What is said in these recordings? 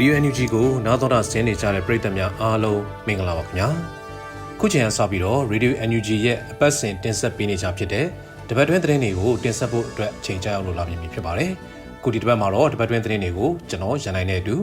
Radio NUG ကိုနားတော်တာဆင်းနေကြတဲ့ပရိသတ်များအားလုံးမင်္ဂလာပါခင်ဗျာခုချိန်ကစပြီးတော့ Radio NUG ရဲ့အပတ်စဉ်တင်ဆက်ပေးနေကြဖြစ်တဲ့တပတ်တွင်းသတင်းတွေကိုတင်ဆက်ဖို့အတွက်ချိန်ကြရောက်လို့လာပြီဖြစ်ပါတယ်ခုဒီတပတ်မှာတော့တပတ်တွင်းသတင်းတွေကိုကျွန်တော်ရန်နိုင်တဲ့အတူ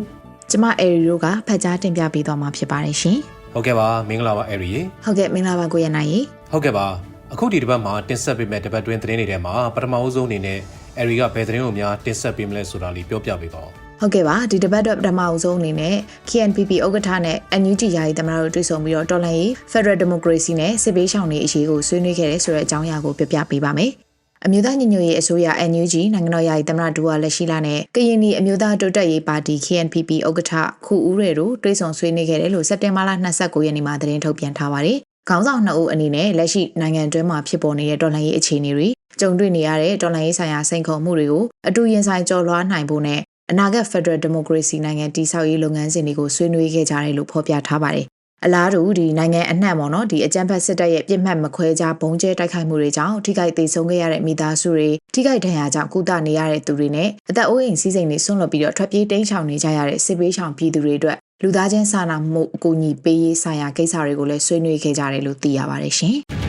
ကျမအေရီတို့ကဖတ်ကြားတင်ပြပေးသွားမှာဖြစ်ပါတယ်ရှင်ဟုတ်ကဲ့ပါမင်္ဂလာပါအဲ့ရီရေ။ဟုတ်ကဲ့မင်္ဂလာပါကိုရနိုင်ရေဟုတ်ကဲ့ပါအခုဒီတပတ်မှာတင်ဆက်ပေးမယ့်တပတ်တွင်းသတင်းတွေထဲမှာပထမအဆုံးအနေနဲ့အဲ့ရီကဘယ်သတင်းကိုများတင်ဆက်ပေးမလဲဆိုတာလေးပြောပြပေးပါဦး။ ဟုတ်ကဲ့ပါဒီတစ်ပတ်တော့ပထမအဆုံးအနေနဲ့ KNPP ဥက္ကဋ္ဌနဲ့ NUG ယာယီသမ္မတတို့တွေ့ဆုံပြီးတော့တော်လှန်ရေး Federal Democracy နဲ့စစ်ပေးရှောင်နေအရေးကိုဆွေးနွေးခဲ့တဲ့ဆိုတဲ့အကြောင်းအရာကိုပြပြပေးပါမယ်။အမျိုးသားညီညွတ်ရေးအစိုးရ NUG နိုင်ငံတော်ယာယီသမ္မတဒူဝါလက်ရှိလာနဲ့ကရင်ပြည်အမျိုးသားတိုးတက်ရေးပါတီ KNPP ဥက္ကဋ္ဌခုဦးရဲတို့တွေ့ဆုံဆွေးနွေးခဲ့တယ်လို့စက်တင်ဘာလ29ရက်နေ့မှာသတင်းထုတ်ပြန်ထားပါတယ်။ခေါင်းဆောင်နှစ်ဦးအနေနဲ့လက်ရှိနိုင်ငံတွင်းမှာဖြစ်ပေါ်နေတဲ့တော်လှန်ရေးအခြေအနေတွေကြုံတွေ့နေရတဲ့တော်လှန်ရေးဆိုင်ရာစိန်ခေါ်မှုတွေကိုအတူရင်ဆိုင်ကျော်လွှားနိုင်ဖို့နဲ့ အနာဂတ် Federal Democracy နိုင်ငံတည်ဆောက်ရေးလုပ်ငန်းစဉ်တွေကိုဆွေးနွေးခဲ့ကြတယ်လို့ဖော်ပြထားပါတယ်။အလားတူဒီနိုင်ငံအနှံ့ပေါ့နော်ဒီအကြမ်းဖက်စစ်တပ်ရဲ့ပြစ်မှတ်မခွဲခြားဘုံကျဲတိုက်ခိုက်မှုတွေကြောင့်ထိခိုက်ဒေဆုံးခဲ့ရတဲ့မိသားစုတွေထိခိုက်ဒဏ်ရာကြောင့်ကုသနေရတဲ့သူတွေနဲ့အသက်အိုးအိမ်စီးစိမ်တွေဆွန့်လွတ်ပြီးတော့ထွက်ပြေးတိမ်းရှောင်နေကြရတဲ့စစ်ဘေးရှောင်ပြည်သူတွေအတွက်လူသားချင်းစာနာမှုအကူအညီပေးရေးဆိုင်ရာကိစ္စတွေကိုလည်းဆွေးနွေးခဲ့ကြတယ်လို့သိရပါတယ်ရှင်။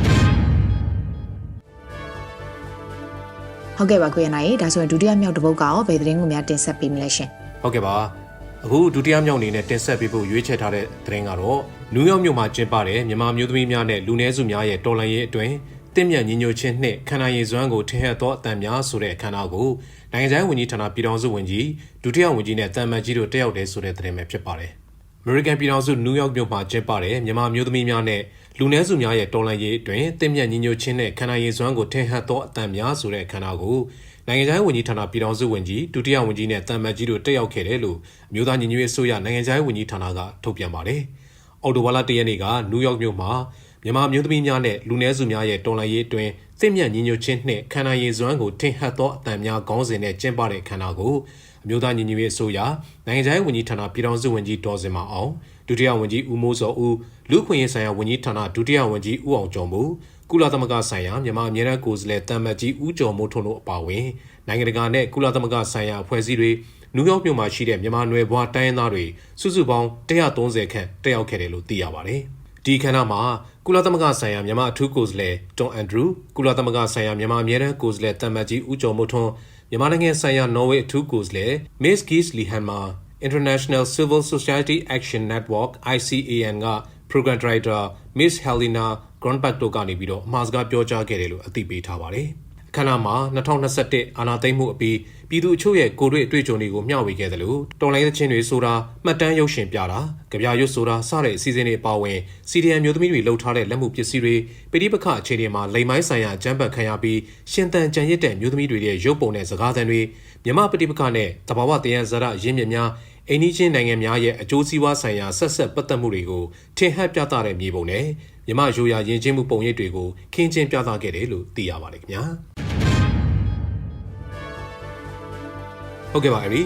ဟုတ်ကဲ့ပါကိုရနိုင်ဒါဆိုရင်ဒုတိယမြောက်တစ်ပုဒ်ကရောဘယ်သတင်းကိုများတင်ဆက်ပေးမလဲရှင်ဟုတ်ကဲ့ပါအခုဒုတိယမြောက်အနေနဲ့တင်ဆက်ပေးဖို့ရွေးချယ်ထားတဲ့သတင်းကတော့နယူးယောက်မြို့မှာကျင်းပတဲ့မြန်မာမျိုးသမီးများနဲ့လူနည်းစုများရဲ့တော်လှန်ရေးအတွင်းတင့်မြတ်ညီညွတ်ခြင်းနှင့်ခန္ဓာရည်စွမ်းကိုထင်ဟပ်သောအတန်များဆိုတဲ့အခမ်းအနားကိုနိုင်ငံခြားရေးဝန်ကြီးဌာနပြည်ထောင်စုဝန်ကြီးဒုတိယဝန်ကြီးနဲ့တမ်မတ်ကြီးတို့တက်ရောက်တယ်ဆိုတဲ့သတင်းပဲဖြစ်ပါတယ်။ American ပြည်ထောင်စုနယူးယောက်မြို့မှာကျင်းပတဲ့မြန်မာမျိုးသမီးများနဲ့လူနည်းစုများရဲ့တော်လှန်ရေးအတွင်းတင့်မြတ်ညီညွတ်ခြင်းနဲ့ခန္ဓာရည်စွမ်းကိုထင်ဟပ်သောအတန်များဆိုတဲ့အခမ်းအနားကိုနိုင်ငံခြားရေးဝန်ကြီးဌာနပြည်ထောင်စုဝန်ကြီးဒုတိယဝန်ကြီးနဲ့တမ်မတ်ကြီးတို့တက်ရောက်ခဲ့တယ်လို့အမျိုးသားညီညွတ်ရေးအစိုးရနိုင်ငံခြားရေးဝန်ကြီးဌာနကထုတ်ပြန်ပါတယ်။အော်တိုဝါလာတရက်နေ့ကနယူးယောက်မြို့မှာမြန်မာမျိုးသမီးများနဲ့လူနည်းစုများရဲ့တော်လှန်ရေးအတွင်း သင့်မြတ်ညီညွတ်ခြင်းနှင့်ခန္ဓာရည်စွမ်းကိုထင်ဟပ်သောအတန်များခေါင်းစဉ်နဲ့ကျင်းပတဲ့ခန္ဓာကိုအမျိုးသားညီညွတ်ရေးအစိုးရနိုင်ငံခြားရေးဝန်ကြီးဌာနပြည်ထောင်စုဝန်ကြီးဒေါ်စင်မအောင်ဒုတိယဝန်ကြီးဦးမိုးစောဦးလူခွင့်ရေးဆိုင်ရာဝန်ကြီးဌာနဒုတိယဝန်ကြီးဦးအောင်ကျော်မူကုလသမဂ္ဂဆိုင်ရာမြန်မာအမြဲတမ်းကိုယ်စားလှယ်တမ်မတ်ကြီးဦးကျော်မိုးထွန်းတို့အပါအဝင်နိုင်ငံတကာနဲ့ကုလသမဂ္ဂဆိုင်ရာအဖွဲ့အစည်းတွေနယူးယောက်မြို့မှာရှိတဲ့မြန်မာနွယ်ဘွားတိုင်းရင်းသားတွေစုစုပေါင်း130ခန့်တက်ရောက်ခဲ့တယ်လို့သိရပါတယ်။ ဒီခန္ဓာမှာကုလသမဂ္ဂဆိုင်ရာမြန်မာအထူးကိုယ်စားလှယ်တွန်အန်ဒရူးကုလသမဂ္ဂဆိုင်ရာမြန်မာအမြဲတမ်းကိုယ်စားလှယ်တမ်မတ်ကြီးဦးကျော်မိုးထွန်းမြန်မာနိုင်ငံဆိုင်ရာနော်ဝေအထူးကိုယ်စားလှယ် Miss Gisli Hammer International Civil Society Action Network ICAN က Program Director Miss Helena Grunberg တို့ကနေပြီးတော့အမှားစကားပြောကြားခဲ့တယ်လို့အသိပေးထားပါတယ်။အခမ်းအနားမှာ2021အာဏာသိမ်းမှုအပြီး ပြည်သူအချို့ရဲ့ကိုယ်တွေ့အတွေ့အကြုံတွေကိုမျှဝေခဲ့တယ်လို့တော်လိုင်းသချင်းတွေဆိုတာမှတ်တမ်းရုပ်ရှင်ပြတာကြပြရွတ်ဆိုတာစတဲ့အစီအစဉ်တွေပါဝင် CDM မျိုးသမီးတွေလှုပ်ထားတဲ့လက်မှုပစ္စည်းတွေပိဋိပခအခြေအနေမှာလိမ်မိုင်းဆိုင်ရာကြမ်းပတ်ခံရပြီးရှင်တန်ကြံရစ်တဲ့မျိုးသမီးတွေရဲ့ရုပ်ပုံနဲ့စကားသံတွေမြမပိဋိပခနဲ့တဘာဝတရားဇာတ်ရင်းမြစ်များအိန္ဒိချင်းနိုင်ငံများရဲ့အကျိုးစီးပွားဆိုင်ရာဆက်ဆက်ပတ်သက်မှုတွေကိုထင်ဟပ်ပြသတဲ့မြေပုံနဲ့မြမရိုရာယဉ်ကျေးမှုပုံရိပ်တွေကိုခင်းကျင်းပြသခဲ့တယ်လို့သိရပါတယ်ခင်ဗျာ ဟုတ်ကဲ့ပါအရီ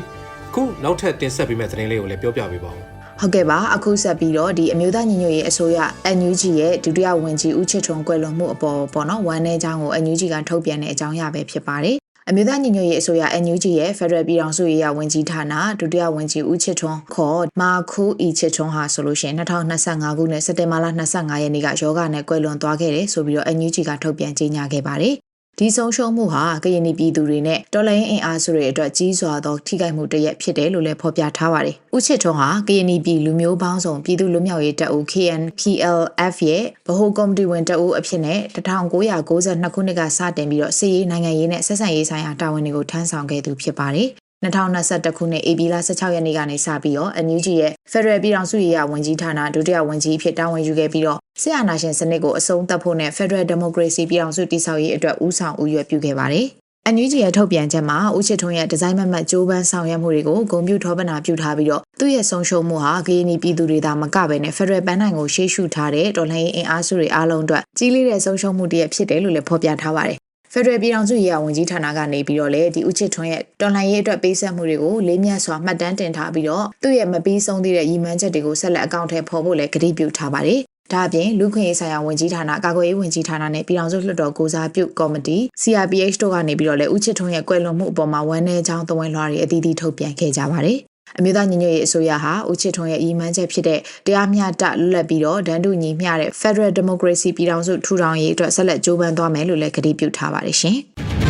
ခုနောက်ထပ်တင်ဆက်ပေးမယ့်သတင်းလေးကိုလည်းပြောပြပေးပါဦးဟုတ်ကဲ့ပါအခုဆက်ပြီးတော့ဒီအမျိုးသားညီညွတ်ရေးအစိုးရ NUG ရဲ့ဒုတိယဝန်ကြီးဦးချစ်ထွန်းကွယ်လွန်မှုအပေါ်ပေါ့နော်ဝန်내အကြောင်းကို NUG ကထုတ်ပြန်တဲ့အကြောင်းအရာပဲဖြစ်ပါတယ်အမျိုးသားညီညွတ်ရေးအစိုးရ NUG ရဲ့ Federal ပြည်ထောင်စုရေးရာဝန်ကြီးဌာနဒုတိယဝန်ကြီးဦးချစ်ထွန်းခေါ်မာခူအီချစ်ထွန်းဟာဆိုလို့ရှိရင်2025ခုနှစ်စက်တင်ဘာလ25ရက်နေ့ကယောဂနဲ့ကွယ်လွန်သွားခဲ့တယ်ဆိုပြီးတော့ NUG ကထုတ်ပြန်ကြေညာခဲ့ပါတယ် ဒီဆုံးရှုံးမှုဟာကရင်ပြည်သူတွေနဲ့တော်လိုင်းအင်အားစုတွေအတွက်ကြီးစွာသောထိခိုက်မှုတစ်ရက်ဖြစ်တယ်လို့လည်းဖော်ပြထားပါတယ်။ဦးချစ်ထွန်းဟာကရင်ပြည်လူမျိုးပေါင်းစုံပြည်သူလူမျိုးရေးတပ်ဦး KNPLF ရဲ့ဗဟိုကော်မတီဝင်တပ်ဦးအဖြစ်နဲ့1992ခုနှစ်ကစတင်ပြီးတော့စစ်ရေးနိုင်ငံရေးနဲ့ဆက်ဆံရေးဆိုင်ရာတာဝန်တွေကိုထမ်းဆောင်ခဲ့သူဖြစ်ပါတယ်။ 2021ခုနှစ်ဧပြီလ16ရက်နေ့ကနေစပြီးတော့ NUG ရဲ့ Federal ပြည်ထောင်စုရေးရာဝန်ကြီးဌာနဒုတိယဝန်ကြီးအဖြစ်တာဝန်ယူခဲ့ပြီးတော့ဆရာနာရှင်စနစ်ကိုအဆုံးသတ်ဖို့နဲ့ Federal Democracy ပြည်ထောင်စုတည်ဆောက်ရေးအတွက်ဦးဆောင်ဦးရွက်ပြုခဲ့ပါတယ်။ NUG ရဲ့ထုတ်ပြန်ချက်မှာဦးချစ်ထွန်းရဲ့ဒီဇိုင်းမမတ်ကြိုးပမ်းဆောင်ရွက်မှုတွေကိုဂုဏ်ပြုထောပနာပြုထားပြီးတော့သူ့ရဲ့ဆုံးရှုံးမှုဟာဂယနီပြည်သူတွေသာမကဘဲနဲ့ Federal ပန်းနိုင်ကိုရှေ့ရှုထားတဲ့တော်လှန်ရေးအင်အားစုတွေအားလုံးအတွက်ကြီးလေးတဲ့ဆုံးရှုံးမှုတစ်ရပ်ဖြစ်တယ်လို့လည်းဖော်ပြထားပါတယ် ဖက်ဒရယ်ပြည်ထောင်စုရေးရာဝန်ကြီးဌာနကနေပြီးတော့လေဒီဦးချစ်ထွန်းရဲ့တော်လှန်ရေးအတွက်ပေးဆက်မှုတွေကိုလေးမြတ်စွာမှတ်တမ်းတင်ထားပြီးတော့သူ့ရဲ့မပြီးဆုံးသေးတဲ့ရည်မှန်းချက်တွေကိုဆက်လက်အကောင့်ထဲပေါ်ဖို့လည်းကတိပြုထားပါတယ်။ဒါအပြင်လူခွင့်ရေးဆိုင်ရာဝန်ကြီးဌာနကာကွယ်ရေးဝန်ကြီးဌာနနဲ့ပြည်ထောင်စုလွှတ်တော်ကိုစားပြုကော်မတီ CRPH တို့ကနေပြီးတော့လေဦးချစ်ထွန်းရဲ့ကွယ်လွန်မှုအပေါ်မှာဝန်내အကြောင်းသဝင်လွှာတွေအသီးသီးထုတ်ပြန်ခဲ့ကြပါတယ်။ အမျိုးသားညီညွတ်ရေးအစိုးရဟာဦးချစ်ထွန်းရဲ့အီမန်ချက်ဖြစ်တဲ့တရားမျှတလွတ်လပ်ပြီးတော့ဒန်းတူညီမျှတဲ့ Federal Democracy ပြည်ထောင်စုထူထောင်ရေးအတွက်ဆက်လက်ကြိုးပမ်းသွားမယ်လို့လည်းကတိပြုထားပါတယ်ရှင်။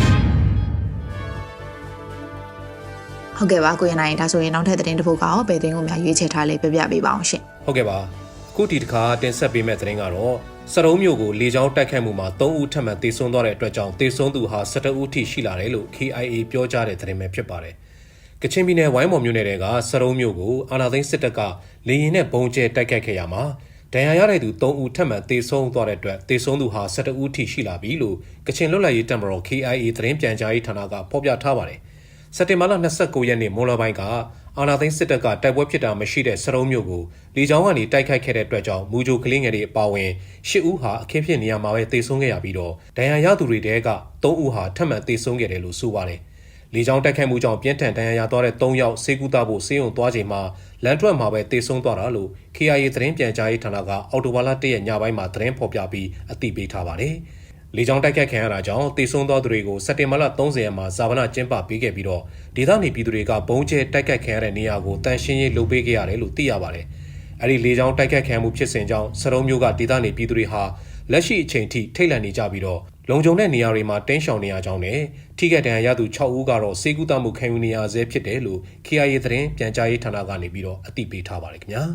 ဟုတ်ကဲ့ပါကိုရနိုင်ဒါဆိုရင်နောက်ထပ်သတင်းတစ်ပုဒ်ကရောဘယ်သတင်းကိုများရွေးချယ်ထားလဲပြပြပေးပါအောင်ရှင်ဟုတ်ကဲ့ပါအခုဒီတစ်ခါတင်ဆက်ပေးမယ့်သတင်းကတော့စရုံးမျိုးကိုလေကြောင်းတိုက်ခတ်မှုမှာ3ဦးထပ်မံသေဆုံးသွားတဲ့အတွက်ကြောင့်သေဆုံးသူဟာ17ဦးထိရှိလာတယ်လို့ KIA ပြောကြားတဲ့သတင်းပဲဖြစ်ပါတယ် ကချင်ပြည်နယ်ဝိုင်းမော်မြို့နယ်ကစရုံးမျိုးကိုအာနာသိန်းစစ်တပ်ကလေရင်နဲ့ပုံကျဲတိုက်ခတ်ခဲ့ရမှာဒဏ်ရာရတဲ့သူ3ဦးထပ်မံသေဆုံးသွားတဲ့အတွက်သေဆုံးသူဟာ17ဦးထိရှိလာပြီလို့ကချင်လွတ်လပ်ရေးတပ်မတော် KIA သတင်းပြန်ကြားရေးဌာနကဖော်ပြထားပါတယ်စက်တင်ဘာလ29ရက်နေ့မွန်လပိုင်းကအာနာသိန်းစစ်တပ်ကတိုက်ပွဲဖြစ်တာမရှိတဲ့စရုံးမျိုးကိုလေကြောင်းကနေတိုက်ခိုက်ခဲ့တဲ့အတွက်ကြောင့်မူဂျိုကလင်းငယ်တွေအပါအဝင်၈ဦးဟာအခင်းဖြစ်နေရမှာပဲသေဆုံးခဲ့ရပြီးတော့ဒဏ်ရာရသူတွေတဲက၃ဦးဟာထပ်မံသေဆုံးခဲ့တယ်လို့ဆိုပါတယ်။ လေကြောင်းတိုက်ခိုက်မှုကြောင့်ပြင်းထန်ဒဏ်ရာရသွားတဲ့၃ယောက်စေကူတာဖို့စေယုံသွားချိန်မှာလန်ထွက်မှာပဲသေဆုံးသွားတာလို့ KIA သတင်းပြန်ကြားရေးဌာနကအော်တိုဘာလ၁ရက်ညပိုင်းမှာသတင်းဖော်ပြပြီးအသိပေးထားပါတယ်။လေကြောင်းတိုက်ခတ်ခံရတာကြောင့်တေဆုံးသောသူတွေကိုစက်တင်ဘာလ30ရက်မှာဇာဗနာကျင်းပပေးခဲ့ပြီးတော့ဒေသနေပြည်သူတွေကဘုံကျဲတိုက်ခတ်ခံရတဲ့နေရာကိုတန်ရှင်းရေးလုပ်ပေးခဲ့ရတယ်လို့သိရပါတယ်။အဲဒီလေကြောင်းတိုက်ခတ်ခံမှုဖြစ်စဉ်ကြောင့်စရုံးမျိုးကဒေသနေပြည်သူတွေဟာလက်ရှိအချိန်ထိထိတ်လန့်နေကြပြီးတော့ လုံခြုံတဲ့နေရာတွေမှာတင်းရှောင်နေရကြောင်းနဲ့ထိခိုက်ဒဏ်ရာရသူ6ဦးကတော့စေကူတမှုခံယူနေရဆဲဖြစ်တယ်လို့ KIA သတင်းပြန်ကြားရေးဌာနကနေပြီးတော့အသိပေးထားပါတယ်ခင်ဗျာ။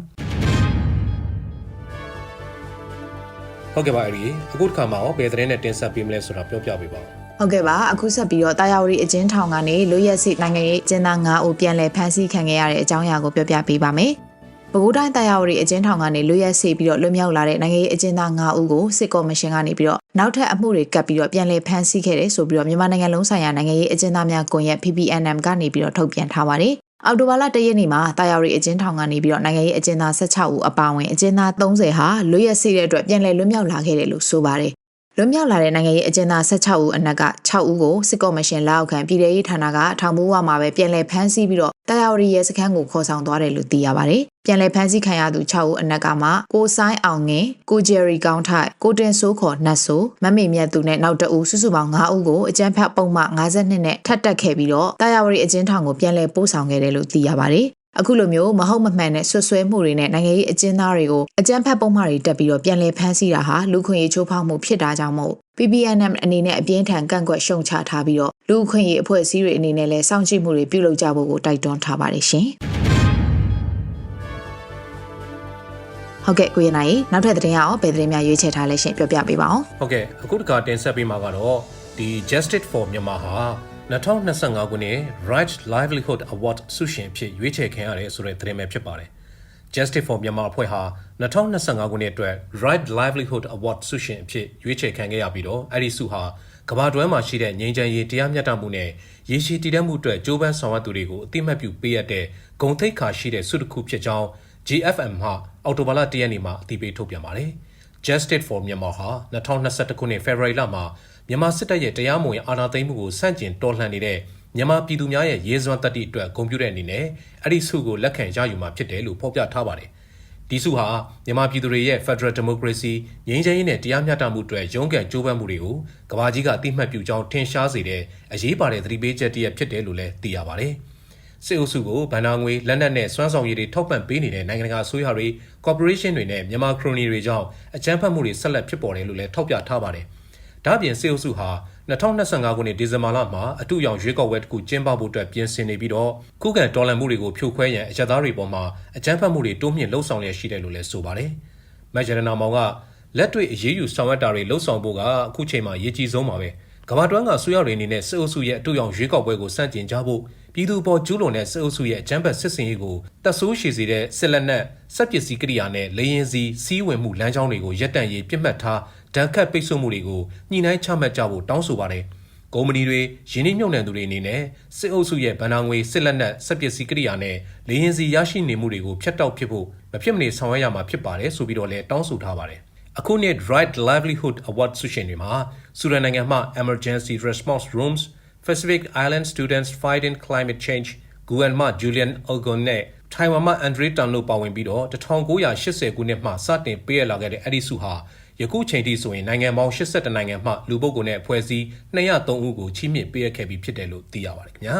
ဟုတ်ကဲ့ပါအဲ့ဒီအခုတစ်ခါမှာရောဘယ်သတင်းနဲ့တင်ဆက်ပေးမလဲဆိုတာပြောပြပေးပါဦးဟုတ်ကဲ့ပါအခုဆက်ပြီးတော့တာယာဝတီအကျဉ်းထောင်ကနေလွတ်ရက်စိနိုင်ငံရေးအကျဉ်းသား9ဦးပြန်လည်ဖမ်းဆီးခံခဲ့ရတဲ့အကြောင်းအရာကိုပြောပြပေးပါမယ်။ပဲခူးတိုင်းတာယာဝတီအကျဉ်းထောင်ကနေလွတ်ရက်စိပြီးတော့လွတ်မြောက်လာတဲ့နိုင်ငံရေးအကျဉ်းသား9ဦးကိုစစ်ကော်မရှင်ကနေပြီးတော့ နောက်ထပ်အမှုတွေကပ်ပြီးတော့ပြန်လည်ဖမ်းဆီးခဲ့တယ်ဆိုပြီးတော့မြန်မာနိုင်ငံလုံးဆိုင်ရာနိုင်ငံရေးအကျဉ်းသားများကွန်ရက် PPNM ကနေပြီးတော့ထုတ်ပြန်ထားပါတယ်။အော်တိုဘာလ၁ရက်နေ့မှာတာယာရီအကျဉ်းထောင်ကနေပြီးတော့နိုင်ငံရေးအကျဉ်းသား16ဦးအပါအဝင်အကျဉ်းသား30ဟာလွတ်ရက်စေ့တဲ့အတွက်ပြန်လည်လွတ်မြောက်လာခဲ့တယ်လို့ဆိုပါတယ် လွတ်မြောက်လာတဲ့နိုင်ငံရေးအကျဉ်းသား16ဦးအနက်က6ဦးကိုစစ်ကော်မရှင်လက်အောက်ခံပြည်ထရေးဌာနကထောင်မိုးဝမှာပဲပြန်လည်ဖမ်းဆီးပြီးတော့တာယာရီရဲစခန်းကိုခေါ်ဆောင်သွားတယ်လို့သိရပါတယ်။ပြန်လည်ဖမ်းဆီးခံရသူ6ဦးအနက်ကမှကိုဆိုင်အောင်ငင်ကိုဂျယ်ရီကောင်းထိုက်ကိုတင်ဆိုးခေါ်နတ်ဆိုးမမေမြတ်သူနဲ့နောက်တဦးစုစုပေါင်း9ဦးကိုအကြမ်းဖက်ပုံမှ52နဲ့ထပ်တက်ခဲ့ပြီးတော့တာယာရီအကျဉ်းထောင်ကိုပြန်လည်ပို့ဆောင်ခဲ့တယ်လို့သိရပါတယ်။ အခုလိုမျိုးမဟုတ်မမှန်တဲ့ဆွဆွဲမှုတွေနဲ့နိုင်ငံရေးအကျဉ်းသားတွေကိုအကြမ်းဖက်ပုံမှားတွေတက်ပြီးတော့ပြန်လည်ဖမ်းဆီးတာဟာလူခွင့်ရေးချိုးဖောက်မှုဖြစ်တာကြောင့်မို့ PPNM အနေနဲ့အပြင်းထန်ကန့်ကွက်ရှုံချထားပြီးတော့လူခွင့်ရေးအဖွဲ့အစည်းတွေအနေနဲ့လည်းစောင့်ကြည့်မှုတွေပြုလုပ်ကြဖို့ကိုတိုက်တွန်းထားပါတယ်ရှင်။ဟုတ်ကဲ့ကိုရနိုင်နောက်ထပ်သတင်းရအောင်ဘယ်သတင်းများရွေးချယ်ထားလဲရှင်ပြောပြပေးပါအောင်ဟုတ်ကဲ့အခုတစ်ခါတင်ဆက်ပေးမှာကတော့ဒီ Justice for Myanmar ဟာ 2025ခုနှစ် Right Livelihood Award ဆုရှင်အဖြစ်ရွေးချယ်ခံရတယ်ဆိုတဲ့သတင်းပဲဖြစ်ပါတယ် Justice for Myanmar အဖွဲ့ဟာ2025ခုနှစ်အတွက် Right Livelihood Award ဆုရှင်အဖြစ်ရွေးချယ်ခံခဲ့ရပြီးတော့အဲ့ဒီဆုဟာကမ္ဘာတွဲမှာရှိတဲ့ငြိမ်းချမ်းရေးတရားမျှတမှုနဲ့ရေရှည်တည်တံ့မှုအတွက်ကြိုးပမ်းဆောင်ရွက်သူတွေကိုအတိမတ်ပြုပေးရတဲ့ဂုဏ်သိက္ခာရှိတဲ့ဆုတစ်ခုဖြစ်ကြောင်း GFM မှအော်တိုဘာလ၁ရက်နေ့မှာအသိပေးထုတ်ပြန်ပါတယ်။ Justice for Myanmar ဟာ2021ခုနှစ် February လမှာ မြန်မာစစ်တပ်ရဲ့တရားမဝင်အာဏာသိမ်းမှုကိုဆန့်ကျင်တော်လှန်နေတဲ့မြန်မာပြည်သူများရဲ့ရေးစွမ်းတတ္တိအတွက်ဂုဏ်ပြုတဲ့အနေနဲ့အဲ့ဒီဆုကိုလက်ခံရယူမှာဖြစ်တယ်လို့ဖော်ပြထားပါတယ်။ဒီဆုဟာမြန်မာပြည်သူတွေရဲ့ Federal Democracy ငြိမ်းချမ်းရေးနဲ့တရားမျှတမှုအတွက်ရုန်းကန်ကြိုးပမ်းမှုတွေကိုကမ္ဘာကြီးကအသိမှတ်ပြုကြောင်းထင်ရှားစေတဲ့အရေးပါတဲ့သတိပေးချက်တည်းဖြစ်တယ်လို့လည်းသိရပါတယ်။စစ်အုပ်စုကိုဗန်နာငွေလက်နက်နဲ့စွမ်းဆောင်ရည်တွေထောက်ပံ့ပေးနေတဲ့နိုင်ငံတကာအစိုးရတွေ corporation တွေနဲ့မြန်မာခရိုနီတွေကြောင့်အကြမ်းဖက်မှုတွေဆက်လက်ဖြစ်ပေါ်တယ်လို့လည်းထောက်ပြထားပါတယ်။ ဒါ့အပြင်စစ်အုပ်စုဟာ2025ခုနှစ်ဒီဇင်ဘာလမှာအတူရောင်ရွေးကောက်ပွဲတစ်ခုကျင်းပဖို့အတွက်ပြင်ဆင်နေပြီးတော့ခုခံတော်လှန်မှုတွေကိုဖြိုခွဲရန်အကြသားတွေပေါ်မှာအကြမ်းဖက်မှုတွေတိုးမြင့်လှုံ့ဆော်လျက်ရှိတယ်လို့လည်းဆိုပါတယ်။မက်ဂျရနာမောင်ကလက်တွေ့အရေးယူဆောင်ရွက်တာတွေလှုံ့ဆော်ဖို့ကအခုချိန်မှာရည်ကြီးဆုံးပါပဲ။ကမ္ဘာတွင်းကဆွေရတွေအနေနဲ့စစ်အုပ်စုရဲ့အတူရောင်ရွေးကောက်ပွဲကိုစန့်ကျင်ကြဖို့ပြည်သူပေါ်ကျူးလွန်တဲ့စစ်အုပ်စုရဲ့အကြမ်းဖက်စစ်စင်ရေးကိုတပ်ဆိုးရှည်စေတဲ့စစ်လက်နက်စက်ပစ္စည်းကိရိယာနဲ့လေရင်စီစီးဝင်မှုလမ်းကြောင်းတွေကိုရပ်တန့်ရေးပြစ်မှတ်ထား ဒဏ်ခတ်ပိတ်ဆို့မှုတွေကိုညှိနှိုင်းချမှတ်ကြဖို့တောင်းဆိုပါတယ်။ကုမ္ပဏီတွေရင်းနှီးမြှုပ်နှံသူတွေအနေနဲ့စစ်အုပ်စုရဲ့ဗန်နာငွေစစ်လက်နက်စက်ပစ္စည်းကိရိယာနဲ့လေရင်စီရရှိနေမှုတွေကိုဖျက်တောက်ဖြစ်ဖို့မဖြစ်မနေဆောင်ရွက်ရမှာဖြစ်ပါတယ်ဆိုပြီးတော့လည်းတောင်းဆိုထားပါတယ်။အခုနှစ် Right Livelihood Award ဆုရှင်တွေမှာဆူဒန်နိုင်ငံမှ Emergency Response Rooms Pacific Island Students Fighting Climate Change ဂူအန်မှ Julian Algon နဲ့ထိုင်ဝမ်မှ Andre Tan တို့ပါဝင်ပြီးတော့1980ခုနှစ်မှစတင်ပေးရလာခဲ့တဲ့အဲ့ဒီဆုဟာ ယခုချိန်ထိဆိုရင်နိုင်ငံပေါင်း82နိုင်ငံမှလူပုဂ္ဂိုလ်နဲ့အဖွဲ့အစည်း203ဦးကိုချီးမြှင့်ပေးရခဲ့ပြီးဖြစ်တယ်လို့သိရပါတယ်ခင်ဗျာ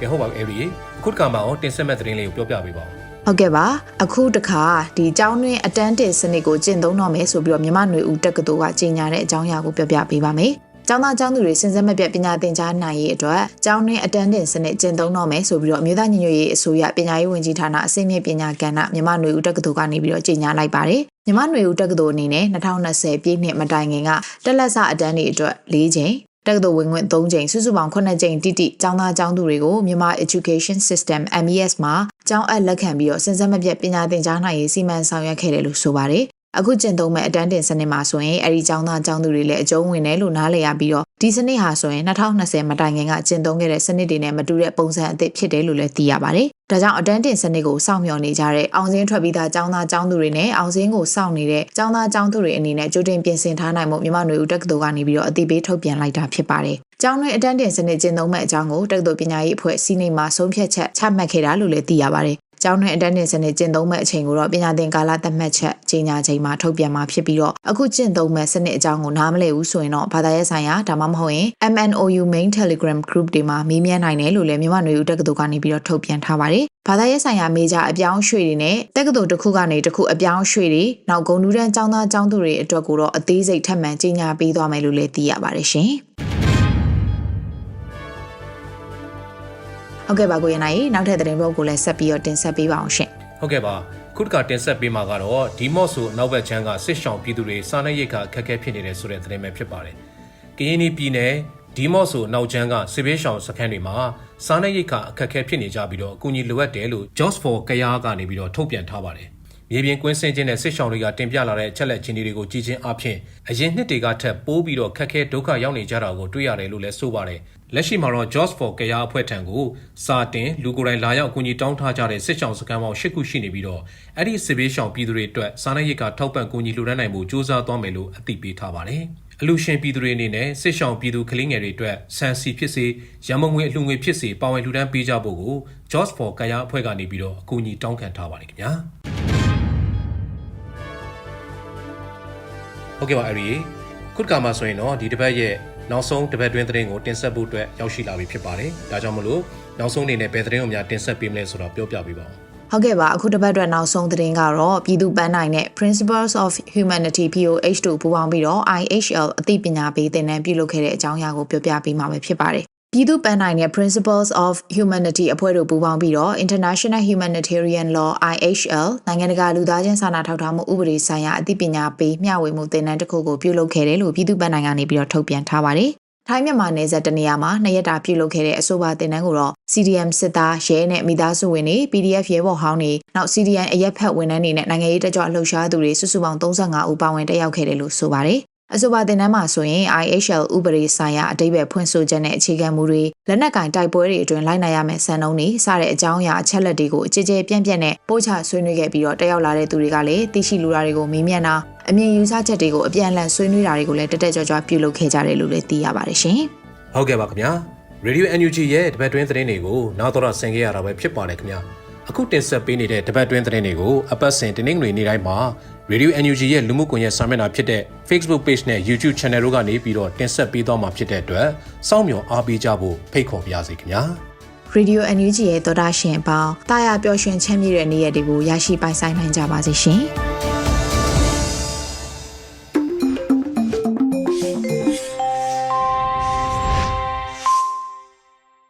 ကဲဟုတ်ပါပြီအဲ့ဒီအခုတစ်ခါမှအောင်တင်ဆက်မဲ့သတင်းလေးကိုပြောပြပေးပါဦးဟုတ်ကဲ့ပါအခုတခါဒီကျောင်းတွင်းအတန်းတင်စနစ်ကိုကျင့်သုံးတော့မယ်ဆိုပြီးတော့မြန်မာ့ຫນွေဦးတက္ကသိုလ်ကကြီးညာတဲ့အကြောင်းအရာကိုပြောပြပေးပါမယ်။ ကျောင်းသားကျောင်းသူတွေစဉ်ဆက်မပြတ်ပညာသင်ကြားနိုင်ရေးအတွက်ကျောင်းတွင်းအတန်းတင်စနစ်ကျင့်သုံးတော့မယ်ဆိုပြီးတော့အမျိုးသားညီညွတ်ရေးအစိုးရပညာရေးဝန်ကြီးဌာနအစိမ့်မြင့်ပညာကဏ္ဍမြန်မာ့ຫນွေဦးတက္ကသိုလ်ကနေပြီးတော့ကြီးညာလိုက်ပါတယ်။မြန်မာ့ຫນွေဦးတက္ကသိုလ်အနေနဲ့2020ပြည့်နှစ်မတိုင်ခင်ကတက်လက်စအတန်းတွေအတွက်၄ချိန်တက္ကသိုလ်ဝင်ခွင့်3ချိန်စုစုပေါင်း9ချိန်တိတိကျောင်းသားကျောင်းသူတွေကိုမြန်မာ Education System MES မှာကျောင်းအပ်လက်ခံပြီးတော့စဉ်ဆက်မပြတ်ပညာသင်ကြားနိုင်ရေးစီမံဆောင်ရွက်ခဲ့တယ်လို့ဆိုပါတယ်။ အခုကျင့်သုံးမဲ့အတန်းတင်စနစ်မှာဆိုရင်အဲဒီကျောင်းသားကျောင်းသူတွေလည်းအကျုံးဝင်တယ်လို့နားလည်ရပြီးတော့ဒီစနစ်ဟာဆိုရင်2020မတိုင်ခင်ကကျင့်သုံးခဲ့တဲ့စနစ်တွေနဲ့မတူတဲ့ပုံစံအသစ်ဖြစ်တယ်လို့လည်းသိရပါတယ်။ဒါကြောင့်အတန်းတင်စနစ်ကိုစောင့်မျှော်နေကြတဲ့အောင်စင်းထွက်ပြီးသားကျောင်းသားကျောင်းသူတွေနဲ့အောင်စင်းကိုစောင့်နေတဲ့ကျောင်းသားကျောင်းသူတွေအနေနဲ့ကြိုတင်ပြင်ဆင်ထားနိုင်မှုမြန်မာ့ຫນွေဦးတက္ကသိုလ်ကနေပြီးတော့အသိပေးထုတ်ပြန်လိုက်တာဖြစ်ပါတယ်။ကျောင်းတွင်အတန်းတင်စနစ်ကျင့်သုံးမဲ့အကြောင်းကိုတက္ကသိုလ်ပညာရေးအဖွဲ့စီးနေမှာဆုံးဖြတ်ချက်ချမှတ်ခဲ့တာလို့လည်းသိရပါတယ်။ ကျောင်းတွင်အတန်းတင်စနစ်ကျင့်သုံးမဲ့အချိန်ကိုတော့ပညာသင်ကာလသတ်မှတ်ချက်ကြီးညာချိန်မှာထုတ်ပြန်မှာဖြစ်ပြီးတော့အခုကျင့်သုံးမဲ့စနစ်အကြောင်းကိုနားမလည်ဘူးဆိုရင်တော့ဘာသာရေးဆိုင်ရာဒါမှမဟုတ်ရင် MNOU Main Telegram Group တွေမှာမေးမြန်းနိုင်တယ်လို့လည်းမြန်မာ့ຫນွေဦးတက္ကသိုလ်ကနေပြီးတော့ထုတ်ပြန်ထားပါတယ်။ဘာသာရေးဆိုင်ရာမေဂျာအပြောင်းရွှေ့တွေနဲ့တက္ကသိုလ်တစ်ခုကနေတစ်ခုအပြောင်းရွှေ့တွေနောက်ဂုံနူးတန်းကျောင်းသားကျောင်းသူတွေအတွက်ကိုတော့အသေးစိတ်ထပ်မံကြီးညာပေးသွားမယ်လို့လည်းသိရပါတယ်ရှင်။ ဟုတ်ကဲ့ပါကိုရနိုင်နောက်ထပ်သတင်းပုတ်ကိုလည်းဆက်ပြီးတော့တင်ဆက်ပေးပါအောင်ရှင်။ဟုတ်ကဲ့ပါခုတစ်ခါတင်ဆက်ပေးမှာကတော့ဒီမော့ဆိုအနောက်ဘက်ချမ်းကစစ်ရှောင်ပြည်သူတွေစားနပ်ရိက္ခာအခက်အခဲဖြစ်နေတဲ့ဆိုတဲ့သတင်းပဲဖြစ်ပါတယ်။ကရင်ပြည်နယ်ဒီမော့ဆိုအနောက်ချမ်းကစစ်ဘေးရှောင်စခန်းတွေမှာစားနပ်ရိက္ခာအခက်အခဲဖြစ်နေကြပြီးတော့အကူအညီလိုအပ်တယ်လို့ Jobs for ကရားကနေပြီးတော့ထုတ်ပြန်ထားပါတယ်။မြေပြင်ကွင်းဆင်းခြင်းနဲ့စစ်ရှောင်တွေကတင်ပြလာတဲ့အချက်လက်ချင်းတွေကိုကြည်ချင်းအဖြစ်အရင်နှစ်တွေကထက်ပိုးပြီးတော့ခက်ခဲဒုက္ခရောက်နေကြတာကိုတွေ့ရတယ်လို့လည်းဆိုပါတယ်။ လက်ရှိမှာတော့ Jobs for ကရားအဖွဲ့ထံကိုစာတင်လူကိုယ်တိုင်လာရောက်အကူအညီတောင်းထားကြတဲ့စစ်ရှောင်စခန်းပေါင်း၈ခုရှိနေပြီးတော့အဲ့ဒီစစ်ဘေးရှောင်ပြည်သူတွေအတွက်စားနပ်ရိက္ခာထောက်ပံ့ကူညီလှူဒါန်းနိုင်မှုစ조사သွားမယ်လို့အသိပေးထားပါတယ်။အလူရှင်ပြည်သူတွေအနေနဲ့စစ်ရှောင်ပြည်သူကလေးငယ်တွေအတွက်ဆန်စီဖြစ်စေရမုံငွေအလှူငွေဖြစ်စေပါဝင်လှူဒါန်းပေးကြဖို့ကို Jobs for ကရားအဖွဲ့ကနေပြီးတော့အကူအညီတောင်းခံထားပါတယ်ခင်ဗျာ။ဟုတ်ကဲ့ပါအဲ့ဒီခုတစ်ခါမှဆိုရင်တော့ဒီတစ်ပတ်ရဲ့ နောက်ဆုံးတစ်ပတ်တွင်းသတင်းကိုတင်ဆက်ဖို့အတွက်ရောက်ရှိလာပြီဖြစ်ပါတယ်။ဒါကြောင့်မလို့နောက်ဆုံးအနေနဲ့ဘယ်သတင်းကိုများတင်ဆက်ပေးမလဲဆိုတော့ပြောပြပေးပါဦး။ဟုတ်ကဲ့ပါအခုတစ်ပတ်အတွက်နောက်ဆုံးသတင်းကတော့ပြည်သူ့ပန်းနိုင်နဲ့ Principles of Humanity POH တို့ပူးပေါင်းပြီးတော့ IHL အသိပညာပေးသင်တန်းပြုလုပ်ခဲ့တဲ့အကြောင်းအရာကိုပြောပြပေးမှာပဲဖြစ်ပါတယ်။ ပြည်သူ့ပန်းနိုင်နဲ့ Principles of Humanity အဖွဲ့တို့ပူးပေါင်းပြီးတော့ International Humanitarian Law IHL နိုင်ငံတကာလူသားချင်းစာနာထောက်ထားမှုဥပဒေဆိုင်ရာအသိပညာပေးမျှဝေမှုသင်တန်းတစ်ခုကိုပြုလုပ်ခဲ့တယ်လို့ပြည်သူ့ပန်းနိုင်ကနေပြီးတော့ထုတ်ပြန်ထားပါတယ်။ထိုင်းမြန်မာနယ်စပ်တနေရာမှာနှစ်ရက်တာပြုလုပ်ခဲ့တဲ့အဆိုပါတင်နန်းကိုတော့ CDM စစ်သားရဲနဲ့မိသားစုဝင်တွေ PDF ရဲဘော်ဟောင်းတွေနောက် CDN အရက်ဖက်ဝန်ထမ်းတွေနဲ့နိုင်ငံရေးတက်ကြွလှုပ်ရှားသူတွေစုစုပေါင်း35ဦးပါဝင်တက်ရောက်ခဲ့တယ်လို့ဆိုပါတယ်။ အဆိုပါတင်နန်းမှာဆိုရင် IHL ဥပဒေဆိုင်ရာအတိတ်ပဲဖွင့်ဆိုချက်နဲ့အခြေခံမူတွေလက်နက်ကင်တိုက်ပွဲတွေအတွင်းလိုက်နိုင်ရမယ့်စံနှုန်းတွေစတဲ့အကြောင်းအရာအချက်လက်တွေကိုအကြကြပြန့်ပြန့်နဲ့ပို့ချဆွေးနွေးခဲ့ပြီးတော့တက်ရောက်လာတဲ့သူတွေကလည်းသိရှိလူတာတွေကိုမေးမြန်းတာအမြင်ယူဆချက်တွေကိုအပြန်အလှန်ဆွေးနွေးတာတွေကိုလည်းတက်တက်ကြွကြွပြုလုပ်ခဲ့ကြတယ်လို့လည်းသိရပါတယ်ရှင်။ဟုတ်ကဲ့ပါခင်ဗျာ Radio NUG ရဲ့တပတ်တွင်းသတင်းတွေကိုနောက်တော့ဆင်ခဲ့ရတာပဲဖြစ်ပါတယ်ခင်ဗျာအခုတင်ဆက်ပေးနေတဲ့တပတ်တွင်းသတင်းတွေကိုအပတ်စဉ်တင်းနှင်တွေနေ့တိုင်းမှာ Radio NUG ရဲ့လူမှုကွန်ရက်စာမျက်နှာဖြစ်တဲ့ Facebook Page နဲ့ YouTube Channel တို့ကနေပြီးတော့တင်ဆက်ပေးသွားမှာဖြစ်တဲ့အတွက်စောင့်မျှော်အားပေးကြဖို့ဖိတ်ခေါ်ပါရစေခင်ဗျာ Radio NUG ရဲ့သောတာရှင်အပေါင်းတာယာပျော်ရွှင်ချမ်းမြေ့တဲ့နေ့ရက်တွေကိုရရှိပိုင်ဆိုင်နိုင်ကြပါစေရှင်။